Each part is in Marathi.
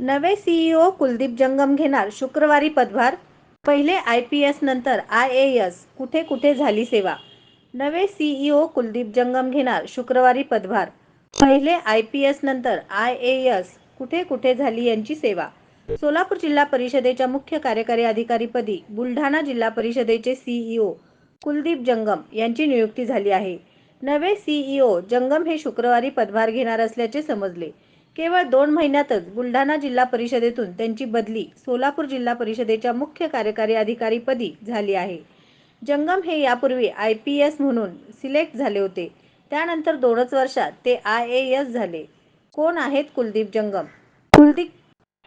नवे सीईओ कुलदीप जंगम घेणार शुक्रवारी पदभार. पहिले आय पी एस नंतर आय ए एस कुठे कुठे झाली सेवा? नवे सीईओ कुलदीप जंगम घेणार शुक्रवारी पदभार. पहिले आय पी एस नंतर आय ए एस कुठे कुठे झाली यांची सेवा? सोलापूर जिल्हा परिषदेच्या मुख्य कार्यकारी अधिकारीपदी बुलढाणा जिल्हा परिषदेचे सीईओ कुलदीप जंगम यांची नियुक्ती झाली आहे. नवे सीईओ जंगम हे शुक्रवारी पदभार घेणार असल्याचे समजले. केवळ दोन महिन्यातच बुलढाणा जिल्हा परिषदेतून त्यांची बदली सोलापूर जिल्हा परिषदेच्या मुख्य कार्यकारी अधिकारीपदी झाली आहे. जंगम हे यापूर्वी आय पी एस म्हणून सिलेक्ट झाले होते. त्यानंतर दोनच वर्षात ते आय ए एस झाले. कोण आहेत कुलदीप जंगम? कुलदीप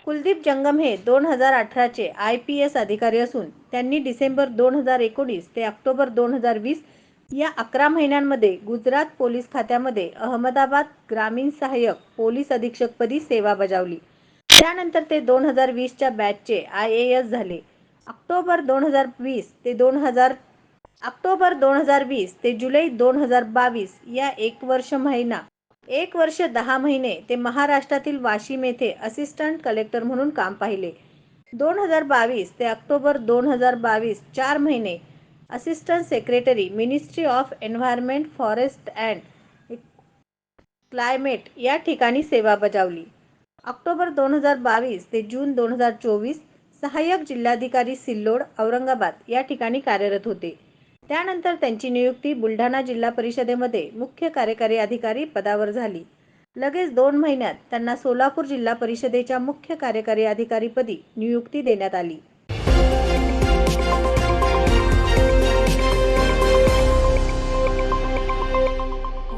कुलदीप जंगम हे दोन हजार अठराचे आय पी एस अधिकारी असून त्यांनी डिसेंबर दोन हजार एकोणीस ते ऑक्टोबर दोन हजार वीस या अकरा महिन्यांमध्ये गुजरात पोलीस खात्यामध्ये अहमदाबाद ग्रामीण सहाय्यक पोलीस अधीक्षकपदी सेवा बजावली. त्यानंतर ते दोन हजार वीसच्या बॅचचे आय ए एस झाले. ऑक्टोबर दोन हजार वीस ते दोन हजार ऑक्टोबर दोन हजार वीस ते जुलै दोन हजार बावीस या एक वर्ष महिना. एक वर्ष दहा महिने ते महाराष्ट्रातील वाशिम येथे असिस्टंट कलेक्टर म्हणून काम पाहिले. दोन हजार बावीस ते ऑक्टोबर दोन हजार बावीस चार महिने assistant secretary ministry of environment forest and climate या ठिकाणी सेवा बजावली. ऑक्टोबर दोन हजार बावीस ते जून दोन हजार चोवीस सहाय्यक जिल्हाधिकारी सिल्लोड औरंगाबाद या ठिकाणी कार्यरत होते. त्यानंतर त्यांची नियुक्ती बुलढाणा जिल्हा परिषदेमध्ये मुख्य कार्यकारी अधिकारी पदावर झाली. लगेच दोन महिन्यात त्यांना सोलापूर जिल्हा परिषदेच्या मुख्य कार्यकारी अधिकारीपदी नियुक्ती देण्यात आली.